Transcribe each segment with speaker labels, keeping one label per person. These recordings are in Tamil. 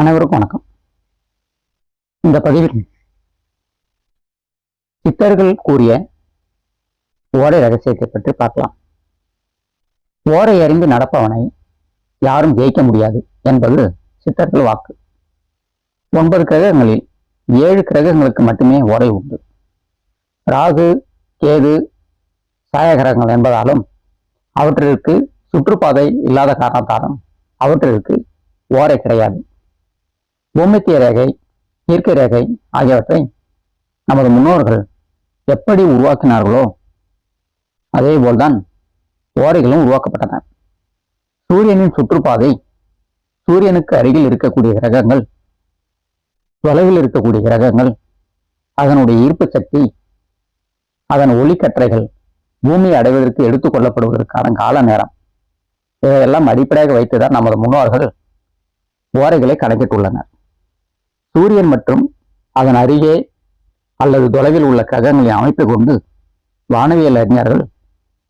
Speaker 1: அனைவருக்கும் வணக்கம். இந்த பதிவில் சித்தர்கள் கூறிய ஓரை ரகசியத்தை பற்றி பார்க்கலாம். ஓரை அறிந்து நடப்பவனை யாரும் ஜெயிக்க முடியாது என்பது சித்தர்கள் வாக்கு. ஒன்பது கிரகங்களில் ஏழு கிரகங்களுக்கு மட்டுமே ஓரை உண்டு. ராகு கேது சாய கிரகங்கள் என்பதாலும் அவற்றிற்கு சுற்றுப்பாதை இல்லாத காரணத்தாலும் அவற்றிற்கு ஓரை கிடையாது. பூமத்திய ரேகை இயற்கை ரேகை ஆகியவற்றை நமது முன்னோர்கள் எப்படி உருவாக்கினார்களோ அதே போல்தான் ஓரைகளும் உருவாக்கப்பட்டன. சூரியனின் சுற்றுப்பாதை சூரியனுக்கு அருகில் இருக்கக்கூடிய கிரகங்கள் தொலைவில் இருக்கக்கூடிய கிரகங்கள் அதனுடைய ஈர்ப்பு சக்தி அதன் ஒளிக்கற்றைகள் பூமியை அடைவதற்கு எடுத்துக்கொள்ளப்படுவதற்கான கால நேரம். இதையெல்லாம் அடிப்படையாக வைத்துதான் நமது முன்னோர்கள் ஓரைகளை கணக்கிட்டுள்ளனர். சூரியன் மற்றும் அதன் அருகே அல்லது தொலைவில் உள்ள கிரகங்களை அமைப்பு கொண்டு வானவியல் அறிஞர்கள்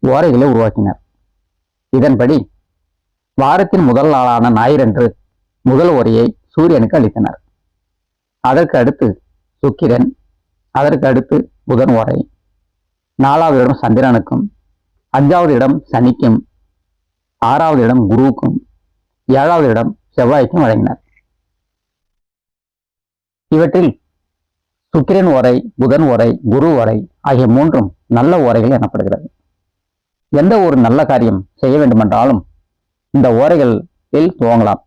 Speaker 1: ஓரைகளை உருவாக்கினர். இதன்படி வாரத்தின் முதல் நாளான ஞாயிறன்று முதல் ஓரையை சூரியனுக்கு அளித்தனர். அதற்கு அடுத்து சுக்கிரன் அதற்கு அடுத்து புதன் ஓரை நாலாவது இடம் சந்திரனுக்கும் அஞ்சாவது இடம் சனிக்கும் ஆறாவது இடம் குருவுக்கும் ஏழாவது இடம் செவ்வாய்க்கும் வழங்கினர். இவற்றில் சுக்கிரன் ஓரை புதன் ஓரை குரு ஓரை ஆகிய மூன்றும் நல்ல ஓரைகள் எனப்படுகிறது. எந்த ஒரு நல்ல காரியம் செய்ய வேண்டுமென்றாலும் இந்த ஓரைகளில் துவங்கலாம்.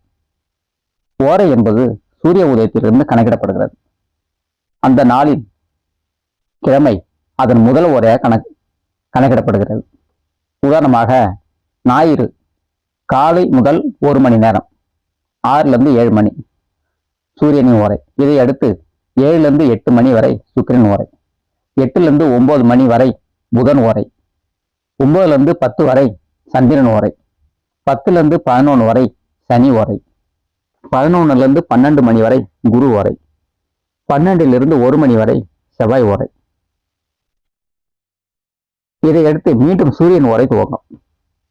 Speaker 1: ஓரை என்பது சூரிய உதயத்திலிருந்து கணக்கிடப்படுகிறது. அந்த நாளின் கிழமை அதன் முதல் ஓரையாக கணக்கு கணக்கிடப்படுகிறது. உதாரணமாக ஞாயிறு காலை முதல் ஒரு மணி நேரம் ஆறுலேருந்து ஏழு மணி. சூரியனின் ஓரை. இதை அடுத்து ஏழுலேருந்து எட்டு மணி வரை சுக்கிரன் ஓரை. எட்டுலேருந்து ஒம்பது மணி வரை புதன் ஓரை. ஒம்பதுலேருந்து பத்து வரை சந்திரன் ஓரை. பத்துலேருந்து பதினொன்று வரை சனி ஓரை. பதினொன்றுலேருந்து பன்னெண்டு மணி வரை குரு ஓரை. பன்னெண்டிலிருந்து ஒரு மணி வரை செவ்வாய் ஓரை. இதை அடுத்து மீண்டும் சூரியன் ஓரை துவங்கும்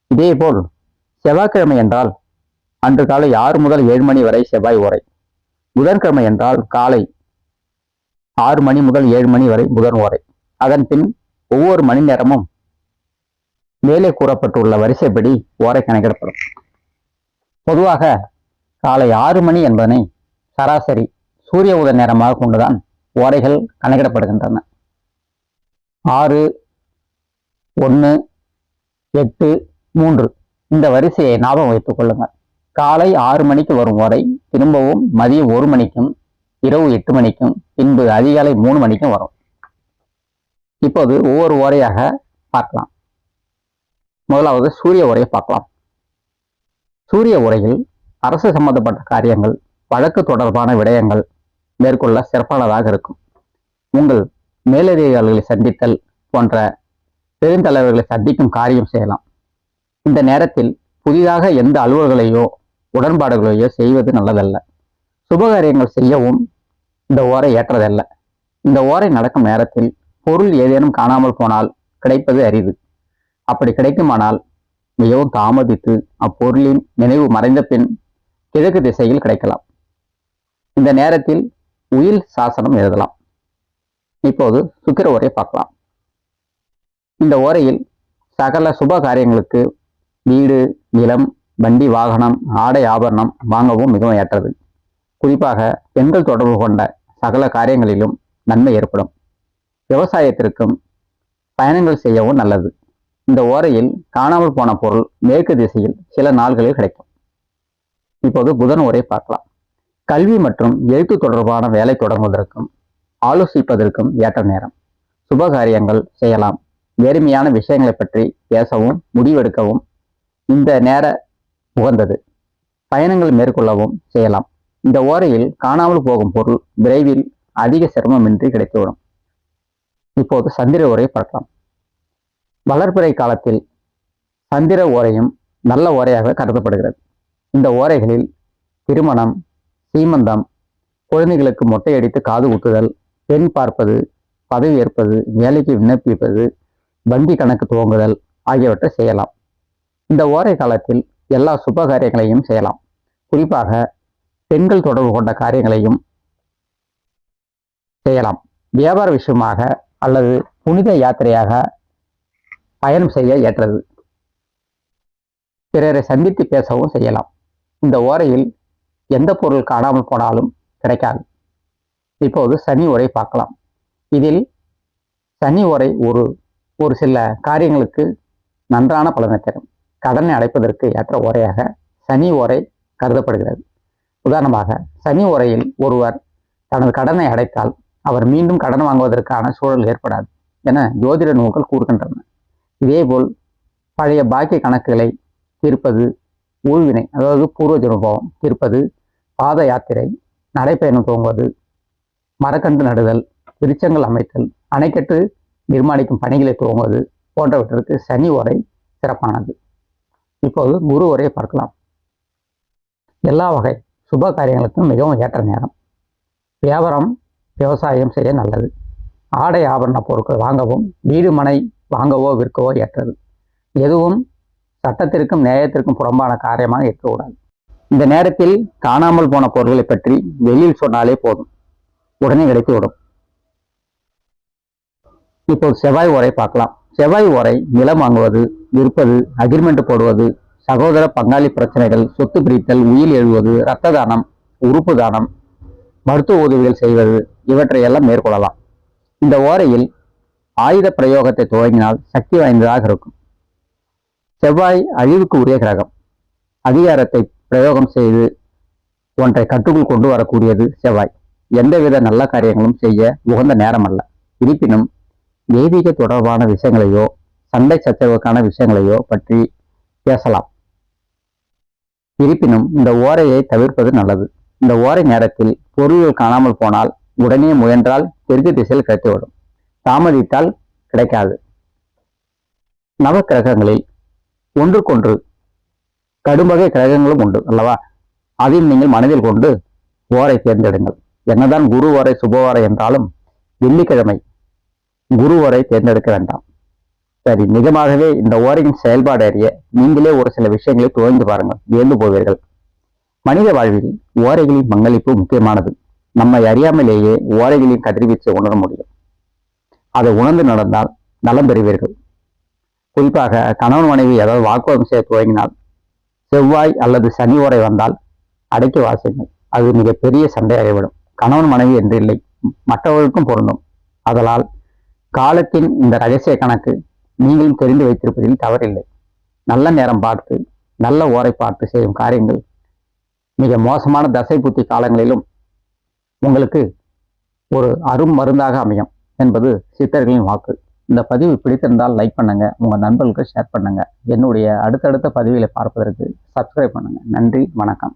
Speaker 1: இதேபோல் செவ்வாய்க்கிழமை என்றால் அன்று காலை ஆறு முதல் ஏழு மணி வரை செவ்வாய் ஓரை. புதன்கிழமை என்றால் காலை ஆறு மணி முதல் ஏழு மணி வரை புதன் ஓரை. அதன் பின் ஒவ்வொரு மணி நேரமும் மேலே கூறப்பட்டுள்ள வரிசைப்படி ஓரை கணக்கிடப்படும். பொதுவாக காலை ஆறு மணி என்பதனை சராசரி சூரிய உதய நேரமாக கொண்டுதான் ஓரைகள் கணக்கிடப்படுகின்றன. ஆறு ஒன்று எட்டு மூன்று. இந்த வரிசையை ஞாபகம் வைத்துக் கொள்ளுங்கள். காலை ஆறு மணிக்கு வரும் ஓரை திரும்பவும் மதியம் ஒரு மணிக்கும் இரவு எட்டு மணிக்கும் பின்பு அதிகாலை மூணு மணிக்கும் வரும். இப்போது ஒவ்வொரு ஓரையாக பார்க்கலாம். முதலாவது சூரிய உரையை பார்க்கலாம். சூரிய உரையில் அரசு சம்பந்தப்பட்ட காரியங்கள் வழக்கு தொடர்பான விடயங்கள் மேற்கொள்ள சிறப்பானதாக இருக்கும். உங்கள் மேலதிகாரிகளை சந்தித்தல் போன்ற பெருந்தலைவர்களை சந்திக்கும் காரியம் செய்யலாம். இந்த நேரத்தில் புதிதாக எந்த அலுவல்களையோ உடன்பாடுகளையோ செய்வது நல்லதல்ல. சுபகாரியங்கள் செய்யவும் இந்த ஓரை ஏற்றதல்ல. இந்த ஓரை நடக்கும் நேரத்தில் பொருள் ஏதேனும் காணாமல் போனால் கிடைப்பது அரிது. அப்படி கிடைக்குமானால் மிகவும் தாமதித்து அப்பொருளின் நினைவு மறைந்த பின் கிழக்கு திசையில் கிடைக்கலாம். இந்த நேரத்தில் உயில் சாசனம் எழுதலாம். இப்போது சுக்கிர ஓரை பார்க்கலாம். இந்த ஓரையில் சகல சுப காரியங்களுக்கு வீடு நிலம் வண்டி வாகனம் ஆடை ஆபரணம் வாங்கவும் மிகவும் ஏற்றது குறிப்பாக பெண்கள் தொடர்பு கொண்ட சகல காரியங்களிலும் நன்மை ஏற்படும். விவசாயத்திற்கும் பயணங்கள் செய்யவும் நல்லது. இந்த ஓரையில் காணாமல் போன பொருள் மேற்கு திசையில் சில நாள்களில் கிடைக்கும். இப்போது புதன் ஓரை பார்க்கலாம். கல்வி மற்றும் எழுத்து தொடர்பான வேலை தொடங்குவதற்கும் ஆலோசிப்பதற்கும் ஏற்ற நேரம். சுபகாரியங்கள் செய்யலாம். நேர்மையான விஷயங்களை பற்றி பேசவும் முடிவெடுக்கவும் இந்த நேர உகந்தது பயணங்கள் மேற்கொள்ளவும் செய்யலாம். இந்த ஓரையில் காணாமல் போகும் பொருள் விரைவில் அதிக சிரமமின்றி கிடைத்துவிடும். இப்போது சந்திர ஓரை பார்க்கலாம். வளர்பிறை காலத்தில் சந்திர ஓரையும் நல்ல ஓரையாக கருதப்படுகிறது. இந்த ஓரைகளில் திருமணம் சீமந்தம் குழந்தைகளுக்கு மொட்டையடித்து காது ஊத்துதல் பெண் பார்ப்பது பதவி ஏற்பது வேலைக்கு விண்ணப்பிப்பது வங்கி கணக்கு துவங்குதல் ஆகியவற்றை செய்யலாம். இந்த ஓரை காலத்தில் எல்லா சுப காரியங்களையும் செய்யலாம். குறிப்பாக பெண்கள் தொடர்பு கொண்ட காரியங்களையும் செய்யலாம். வியாபார விஷயமாக அல்லது புனித யாத்திரையாக பயணம் செய்ய ஏற்றது. பிறரை சந்தித்து பேசவும் செய்யலாம். இந்த ஓரையில் எந்த பொருள் காணாமல் போனாலும் கிடைக்காது. இப்போது சனி உரை பார்க்கலாம். இதில் சனி உரை ஒரு ஒரு சில காரியங்களுக்கு நன்றான பலனை தரும். கடனை அடைப்பதற்கு ஏற்ற ஓரையாக சனி ஓரை கருதப்படுகிறது. உதாரணமாக சனி உரையில் ஒருவர் தனது கடனை அடைத்தால் அவர் மீண்டும் கடன் வாங்குவதற்கான சூழல் ஏற்படாது என ஜோதிட நூல்கள் கூறுகின்றன. இதேபோல் பழைய பாக்கிய கணக்குகளை தீர்ப்பது ஊழ்வினை அதாவது பூர்வ ஜனுபவம் தீர்ப்பது பாத யாத்திரை நடைப்பயணம் துவங்குவது மரக்கன்று நடுதல் விருச்சங்கள் அமைத்தல் அணைக்கட்டு நிர்மாணிக்கும் பணிகளை துவங்குவது போன்றவற்றிற்கு சனி உரை சிறப்பானது. இப்போது குரு உரையை பார்க்கலாம். எல்லா வகை சுப காரியங்களுக்கும் மிகவும் ஏற்ற நேரம். வியாபாரம் விவசாயம் செய்ய நல்லது. ஆடை ஆபரண பொருட்கள் வாங்கவும் வீடு மனை வாங்கவோ விற்கவோ ஏற்றது. எதுவும் சட்டத்திற்கும் நியாயத்திற்கும் புறம்பான காரியமாக இருக்கக்கூடாது. இந்த நேரத்தில் காணாமல் போன பொருட்களை பற்றி வெளியில் சொன்னாலே போதும். உடனே கிடைத்துவிடும். இப்போது செவ்வாய் உரை பார்க்கலாம். செவ்வாய் ஓரை நிலம் வாங்குவது விற்பது அக்ரிமெண்ட் போடுவது சகோதர பங்காளி பிரச்சனைகள் சொத்து பிரித்தல் உயிர் எழுவது இரத்த தானம் உறுப்பு தானம் மருத்துவ உதவிகள் செய்வது இவற்றையெல்லாம் மேற்கொள்ளலாம். இந்த ஓரையில் ஆயுத பிரயோகத்தை துவங்கினால் சக்தி வாய்ந்ததாக இருக்கும். செவ்வாய் அழிவுக்கு உரிய கிரகம். அதிகாரத்தை பிரயோகம் செய்து ஒன்றை கட்டுக்குள் கொண்டு வரக்கூடியது செவ்வாய். எந்தவித நல்ல காரியங்களும் செய்ய உகந்த நேரம் அல்ல இருப்பினும் தெய்வீக தொடர்பான விஷயங்களையோ சண்டை சச்சரவுக்கான விஷயங்களையோ பற்றி பேசலாம். இருப்பினும் இந்த ஓரையை தவிர்ப்பது நல்லது. இந்த ஓரை நேரத்தில் பொருள்கள் காணாமல் போனால் உடனே முயன்றால் தெற்கு திசையில் கிடைத்துவிடும் தாமதித்தால் கிடைக்காது. நவக்கிரகங்களில் ஒன்றுக்கொன்று கடும்பகை கிரகங்களும் உண்டு அல்லவா? அதையும் நீங்கள் மனதில் கொண்டு ஓரை தேர்ந்தெடுங்கள். என்னதான் குரு ஓரை சுப என்றாலும் வெள்ளிக்கிழமை குருவரை தேர்ந்தெடுக்க வேண்டாம். சரி நிஜமாகவே இந்த ஓரையின் செயல்பாடு அறிய நீங்களே ஒரு சில விஷயங்களை துவங்கி பாருங்கள். வியந்து போவீர்கள். மனித வாழ்வில் ஓரைகளின் பங்களிப்பு முக்கியமானது. நம்மை அறியாமலேயே ஓரைகளின் கதிர்வீச்சை உணர முடியும். அதை உணர்ந்து நடந்தால் நலம் பெறுவீர்கள். குறிப்பாக கணவன் மனைவி ஏதாவது வாக்குவாதம் செய்ய துவங்கினால் செவ்வாய் அல்லது சனி ஓரை வந்தால் அடைக்க வாசிங்கள். அது மிகப்பெரிய சண்டையாகிவிடும். கணவன் மனைவி என்று இல்லை. மற்றவர்களுக்கும் பொருந்தும். அதனால் காலத்தின் இந்த ரகசிய கணக்கு நீங்களும் தெரிந்து வைத்திருப்பதில் தவறில்லை. நல்ல நேரம் பார்த்து நல்ல ஓரை பார்த்து செய்யும் காரியங்கள் மிக மோசமான தசை புத்தி காலங்களிலும் உங்களுக்கு ஒரு அரும் மருந்தாக அமையும் என்பது சித்தர்களின் வாக்கு. இந்த பதிவு பிடித்திருந்தால் லைக் பண்ணுங்க உங்கள் நண்பர்களுக்கு ஷேர் பண்ணுங்க. என்னுடைய அடுத்தடுத்த பதிவுகளை பார்ப்பதற்கு சப்ஸ்கிரைப் பண்ணுங்க. நன்றி வணக்கம்.